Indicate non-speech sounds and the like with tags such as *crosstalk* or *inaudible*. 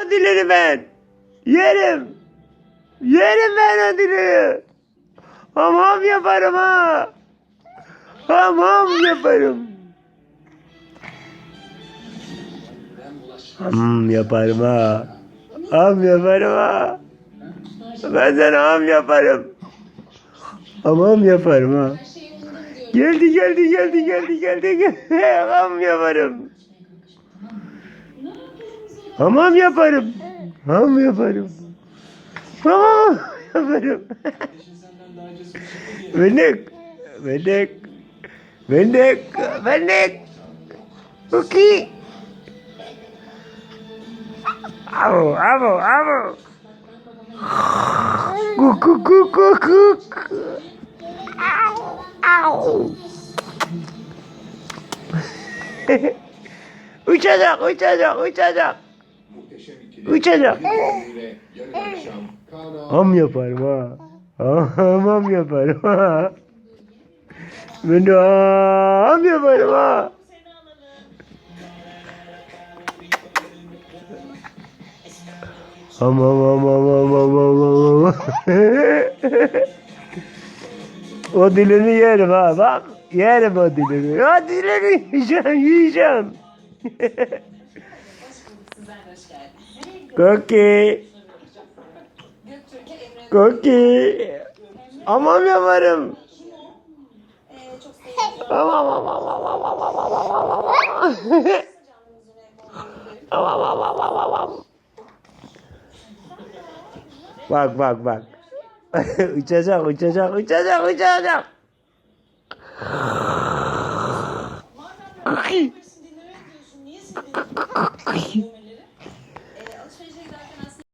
O ben. Yerim. Yerim ben o dilini. Yaparım ha. Hamam yaparım. Ham yaparım ha. Ham yaparım ha. Ben sana ham yaparım. Hamam yaparım ha. Geldi geldi geldi geldi. geldi. *laughs* Ham yaparım. Hamam yaparım. Ham yaparım. Hamam yaparım. Benek. Benek. Benek. Benek. Cookie. Avo, avo, avo. Kuk, kuk, kuk, kuk, kuk. Au, au. *laughs* uçacak, uçacak, uçacak. Uçacak. Yarın akşam Kaan Ham yaparım ha. Ham yaparım ha. Ben de ham yaparım ha. Ham ham ham ham ham ham ham ham. O dilini yerim ha bak. Yerim o dilini. O dilini yiyeceğim yiyeceğim. *laughs* Cookie. Cookie. Aman yaparım. Aman aman aman aman aman aman aman aman. Aman aman. Bak bak bak. *laughs* uçacak uçacak uçacak uçacak. Giderken *laughs*